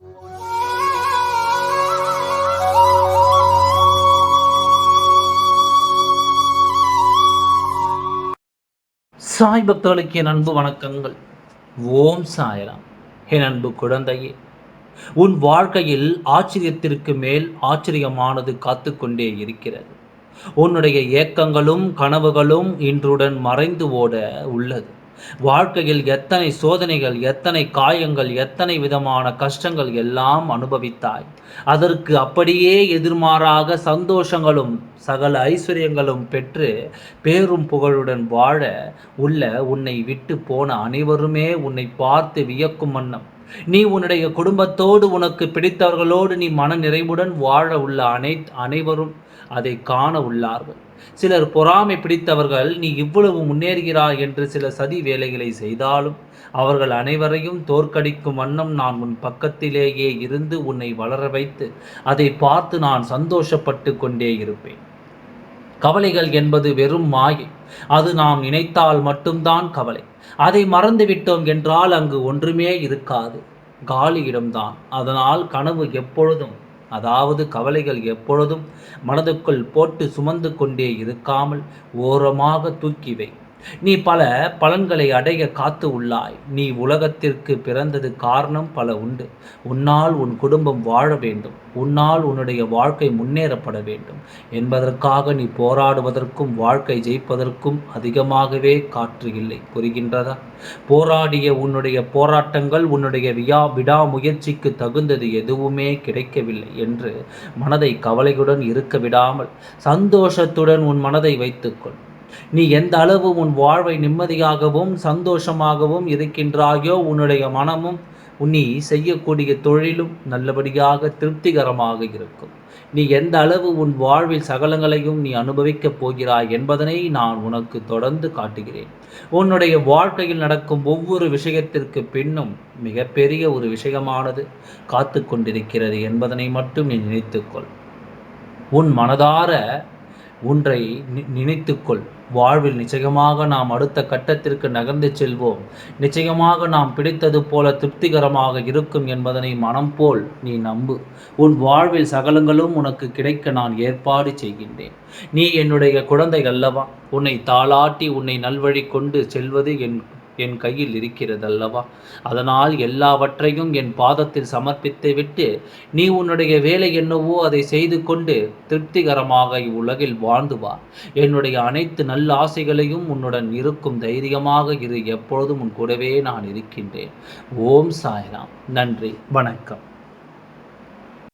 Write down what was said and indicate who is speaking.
Speaker 1: சாய் பக்தர்களுக்கு என் அன்பு வணக்கங்கள். ஓம் சாயராம். என் அன்பு குழந்தையே உன் வாழ்க்கையில் ஆச்சரியத்திற்கு மேல் ஆச்சரியமானது காத்து கொண்டே இருக்கிறது. உன்னுடைய ஏக்கங்களும் கனவுகளும் இன்றுடன் மறைந்து ஓட உள்ளது. வாழ்க்கையில் எத்தனை சோதனைகள் எத்தனை காயங்கள் எத்தனை விதமான கஷ்டங்கள் எல்லாம் அனுபவித்தாய். அதற்கு அப்படியே எதிர்மாறாக சந்தோஷங்களும் சகல ஐஸ்வர்யங்களும் பெற்று பேரும் புகழுடன் வாழ உள்ள உன்னை விட்டு போன அனைவருமே உன்னை பார்த்து வியக்கும் வண்ணம். நீ உன்னுடைய குடும்பத்தோடு உனக்கு பிடித்தவர்களோடு நீ மன நிறைவுடன் வாழ உள்ள அனை அனைவரும் அதை காண உள்ளார்கள். சிலர் பொறாமை பிடித்தவர்கள் நீ இவ்வளவு முன்னேறுகிறாய் என்று சில சதி வேலைகளை செய்தாலும் அவர்கள் அனைவரையும் தோற்கடிக்கும் வண்ணம் நான் உன் பக்கத்திலேயே இருந்து உன்னை வளர வைத்து அதை பார்த்து நான் சந்தோஷப்பட்டு கொண்டே இருப்பேன். கவலைகள் என்பது வெறும் மாயை. அது நாம் நினைத்தால் மட்டும்தான் கவலை. அதை மறந்துவிட்டோம் என்றால் அங்கு ஒன்றுமே இருக்காது. காலியிடம்தான் அதனால் கனவு எப்பொழுதும் அதாவது கவலைகள் எப்பொழுதும் மனதுக்குள் போட்டு சுமந்து கொண்டே இருக்காமல் ஓரமாக தூக்கி வை. நீ பல பலன்களை அடைய காத்து உள்ளாய். நீ உலகத்திற்கு பிறந்தது காரணம் பல உண்டு. உன்னால் உன் குடும்பம் வாழ வேண்டும். உன்னால் உன்னுடைய வாழ்க்கை முன்னேறப்பட வேண்டும். என்பதற்காக நீ போராடுவதற்கும் வாழ்க்கை ஜெயிப்பதற்கும் அதிகமாகவே காற்று இல்லை. புரிகின்றதா? போராடிய உன்னுடைய போராட்டங்கள் உன்னுடைய வியா விடாமுயற்சிக்கு தகுந்தது எதுவுமே கிடைக்கவில்லை என்று மனதை கவலையுடன் இருக்க விடாமல் சந்தோஷத்துடன் உன் மனதை வைத்துக்கொள். நீ எந்த அளவு உன் வாழ்வை நிம்மதியாகவும் சந்தோஷமாகவும் இருக்கின்றாயோ உன்னுடைய மனமும் நீ செய்யக்கூடிய தொழிலும் நல்லபடியாக திருப்திகரமாக இருக்கும். நீ எந்த அளவு உன் வாழ்வில் சகலங்களையும் நீ அனுபவிக்கப் போகிறாய் என்பதனை நான் உனக்கு தொடர்ந்து காட்டுகிறேன். உன்னுடைய வாழ்க்கையில் நடக்கும் ஒவ்வொரு விஷயத்திற்கு பின்னும் மிகப்பெரிய ஒரு விஷயமானது காத்து கொண்டிருக்கிறது என்பதனை மட்டும் நீ நினைத்துக்கொள் உன் மனதார ஒன்றை நினைத்துக்கொள். வாழ்வில் நிச்சயமாக நாம் அடுத்த கட்டத்திற்கு நகர்ந்து செல்வோம். நிச்சயமாக நாம் பிடித்தது போல திருப்திகரமாக இருக்கும் என்பதனை மனம் போல் நீ நம்பு. உன் வாழ்வில் சகலங்களும் உனக்கு கிடைக்க நான் ஏற்பாடு செய்கின்றேன். நீ என்னுடைய குழந்தை அல்லவா? உன்னை தாளாட்டி உன்னை நல்வழி கொண்டு செல்வது என் என் கையில் இருக்கிறதல்லவா? அதனால் எல்லாவற்றையும் என் பாதத்தில் சமர்ப்பித்து விட்டு நீ உன்னுடைய வேலை என்னவோ அதை செய்து கொண்டு திருப்திகரமாக இவ்வுலகில் வாழ்ந்து வா. என்னுடைய அனைத்து நல்ல ஆசைகளையும் உன்னுடன் இருக்கும் தைரியமாக இரு. எப்பொழுதும் உன் கூடவே நான் இருக்கின்றேன். ஓம் சாய்ராம். நன்றி. வணக்கம்.